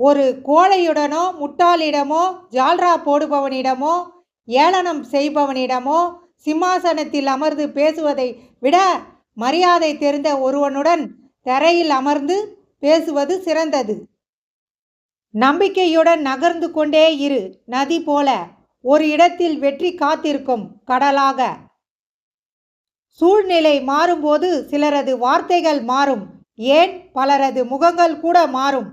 ஒரு கோழையுடனோ முட்டாளிடமோ ஜால்ரா போடுபவனிடமோ ஏளனம் செய்பவனிடமோ சிம்மாசனத்தில் அமர்ந்து பேசுவதை விட மரியாதை தெரிந்த ஒருவனுடன் தரையில் அமர்ந்து பேசுவது சிறந்தது. நம்பிக்கையுடன் நகர்ந்து கொண்டே இரு நதி போல. ஒரு இடத்தில் வெற்றி காத்திருக்கும் கடலாக. சூழ்நிலை மாறும்போது சிலரது வார்த்தைகள் மாறும் ஏன் பலரது முகங்கள் கூட மாறும்.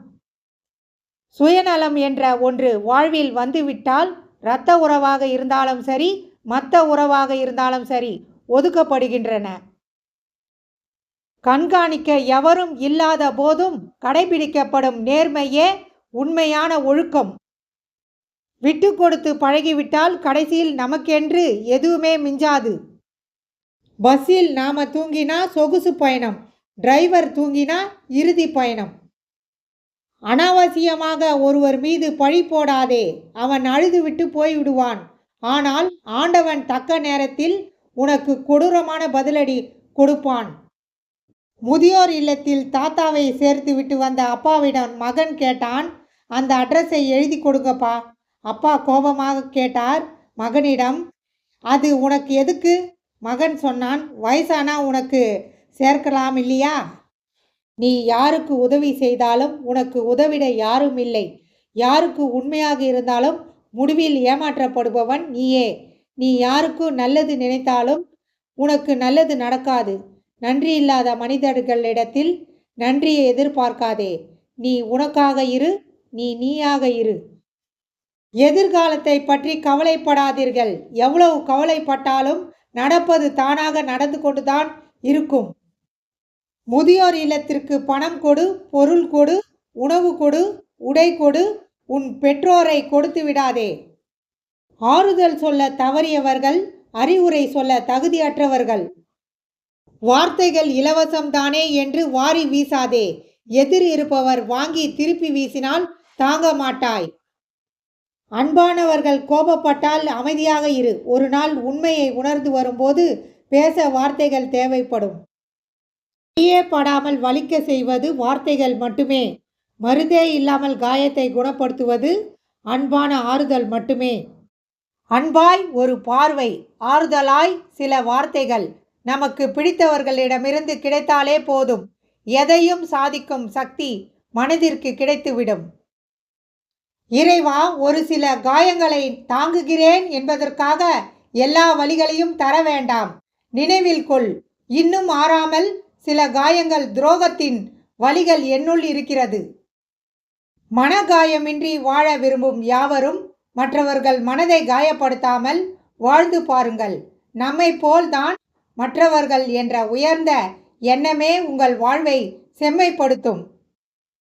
சுயநலம் என்ற ஒன்று வாழ்வில் வந்துவிட்டால் இரத்த உறவாக இருந்தாலும் சரி மற்ற உறவாக இருந்தாலும் சரி ஒதுக்கப்படுகின்றன. கண்காணிக்க எவரும் இல்லாத போதும் கடைபிடிக்கப்படும் நேர்மையே உண்மையான ஒழுக்கம். விட்டு கொடுத்து பழகிவிட்டால் கடைசியில் நமக்கென்று எதுவுமே மிஞ்சாது. பஸ்ஸில் நாம தூங்கினா சொகுசு பயணம் டிரைவர் தூங்கினா இறுதி பயணம். அனாவசியமாக ஒருவர் மீது பழி போடாதே அவன் அழுதுவிட்டு போய்விடுவான். ஆனால் ஆண்டவன் தக்க நேரத்தில் உனக்கு கொடூரமான பதிலடி கொடுப்பான். முதியோர் இல்லத்தில் தாத்தாவை சேர்த்து விட்டு வந்த அப்பாவிடம் மகன் கேட்டான் அந்த அட்ரஸை எழுதி கொடுங்கப்பா. அப்பா கோபமாக கேட்டார் மகனிடம் அது உனக்கு எதுக்கு? மகன் சொன்னான் வயசானா உனக்கு சேர்க்கலாம் இல்லையா? நீ யாருக்கு உதவி செய்தாலும் உனக்கு உதவிட யாரும் இல்லை. யாருக்கு உண்மையாக இருந்தாலும் முடிவில் ஏமாற்றப்படுபவன் நீயே. நீ யாருக்கு நல்லது நினைத்தாலும் உனக்கு நல்லது நடக்காது. நன்றி இல்லாத மனிதர்களிடத்தில் நன்றியை எதிர்பார்க்காதே. நீ உனக்காக இரு நீ நீயாக இரு. எதிர்காலத்தை பற்றி கவலைப்படாதீர்கள். எவ்வளவு கவலைப்பட்டாலும் நடப்பது தானாக நடந்து கொண்டுதான் இருக்கும். முதியோர் இல்லத்திற்கு பணம் கொடு பொருள் கொடு உணவு கொடு உடை கொடு உன் பெற்றோரை கொடுத்து விடாதே. ஆறுதல் சொல்ல தவறியவர்கள் அறிவுரை சொல்ல தகுதியற்றவர்கள். வார்த்தைகள் இலவசம்தானே என்று வாரி வீசாதே. எதிர் இருப்பவர் வாங்கி திருப்பி வீசினால் தாங்க மாட்டாய். அன்பானவர்கள் கோபப்பட்டால் அமைதியாக இரு. ஒரு நாள் உண்மையை உணர்ந்து வரும்போது பேச வார்த்தைகள் தேவைப்படும். வலியே படாமல் வலிக்க செய்வது வார்த்தைகள் மட்டுமே. மருந்தே இல்லாமல் காயத்தை குணப்படுத்துவது அன்பான ஆறுதல் மட்டுமே. அன்பாய் ஒரு பார்வை ஆறுதலாய் சில வார்த்தைகள். நமக்கு பிடித்தவர்களிடமிருந்து கிடைத்தாலே போதும். எதையும் சாதிக்கும் சக்தி மனதிற்கு கிடைத்துவிடும். இறைவா ஒரு சில காயங்களை தாங்குகிறேன் என்பதற்காக எல்லா வழிகளையும் தர வேண்டாம். நினைவில் கொள் இன்னும் ஆறாமல் சில காயங்கள் துரோகத்தின் வழிகள் என்னுள் இருக்கிறது. மனகாயமின்றி வாழ விரும்பும் யாவரும் மற்றவர்கள் மனதை காயப்படுத்தாமல் வாழ்ந்து பாருங்கள். நம்மை போல்தான் மற்றவர்கள் என்ற உயர்ந்த எண்ணமே உங்கள் வாழ்வை செம்மைப்படுத்தும்.